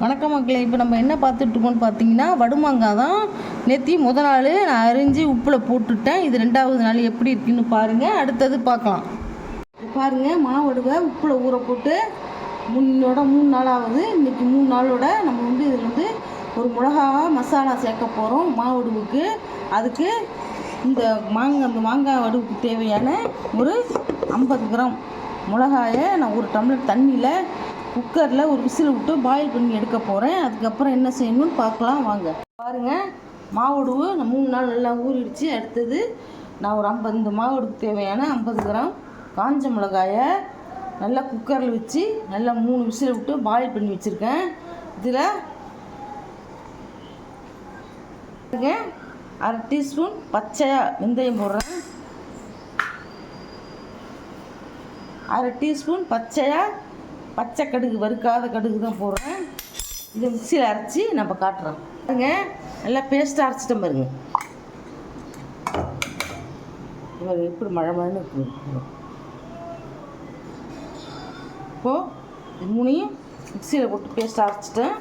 வணக்கம் மக்களே இப்போ நம்ம என்ன பார்த்துட்ருக்கோம்னு பார்த்தீங்கன்னா வடுமாங்காய் தான். நேற்றி முத நாள் நான் அரிஞ்சு உப்பில் போட்டுட்டேன். இது ரெண்டாவது நாள் எப்படி இருக்குன்னு பாருங்கள் அடுத்தது பார்க்கலாம். பாருங்கள் மாவடுவை உப்பில் ஊற போட்டு முன்னோட மூணு நாள் ஆகுது இன்றைக்கி மூணு நாளோட நம்ம வந்து இதில் வந்து ஒரு மிளகா மசாலா சேர்க்க போகிறோம் மாவடுவுக்கு. அதுக்கு இந்த மாங்காய் அந்த மாங்காய் வடுவுக்கு தேவையான ஒரு ஐம்பது கிராம் மிளகாயை நான் ஒரு டம்ளர் தண்ணியில் குக்கரில் ஒரு விசில் விட்டு பாயில் பண்ணி எடுக்க போகிறேன் அதுக்கப்புறம் என்ன செய்யணும்னு பார்க்கலாம். வாங்க. பாருங்கள் மாவுடுவு நான் மூணு நாள் நல்லா ஊறிடுச்சு. அடுத்தது நான் ஒரு ஐம்பது இந்த மாவுடுக்கு தேவையான ஐம்பது கிராம் காஞ்ச மிளகாயை நல்லா குக்கரில் வச்சு நல்லா மூணு விசில் விட்டு பாயில் பண்ணி வச்சுருக்கேன். இதில் பாருங்க, அரை டீஸ்பூன் பச்சையாக வெந்தயம் போடுறேன். அரை டீஸ்பூன் பச்சையாக பச்சை கடுகு வறுக்காத கடுகு தான் போடுறேன். இது மிக்சியில் அரைச்சி நம்ம காட்டுறோம். பாருங்க நல்லா பேஸ்ட்டாக அரைச்சிட்டேன் பாருங்க. இவர் எப்படி மழை மழைன்னு இருக்குது இப்போது இது மூணையும் மிக்சியில் போட்டு பேஸ்ட்டாக அரைச்சிட்டேன்.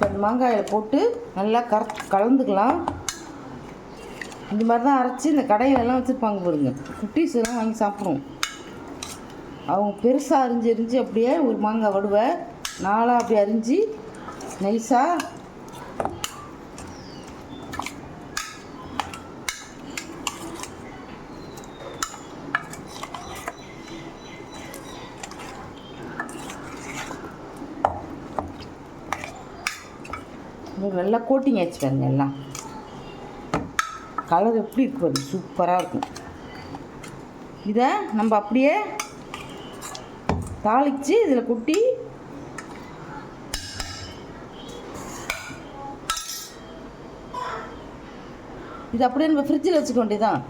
இப்போ இந்த மாங்காயில் போட்டு நல்லா கர கலந்துக்கலாம். இந்த மாதிரி தான் அரைச்சி இந்த கடையிலலாம் வச்சுருப்பாங்க பாருங்க. குட்டீஸ்லாம் வாங்கி சாப்பிடுவோம். அவங்க பெருசாக அரிஞ்சு அரிஞ்சு அப்படியே ஒரு மாங்காய் வடுவை நாளாக அப்படி அரிஞ்சு நைஸாக நல்லா கோட்டிங் ஆச்சு பாருங்க எல்லாம். கலர் எப்படி இருக்கு பாருங்க சூப்பராக இருக்கும் இதை நம்ம அப்படியே தாளித்து இதில் கொட்டி இது அப்படியே நம்ம ஃப்ரிட்ஜில் வச்சுக்க வேண்டியதான்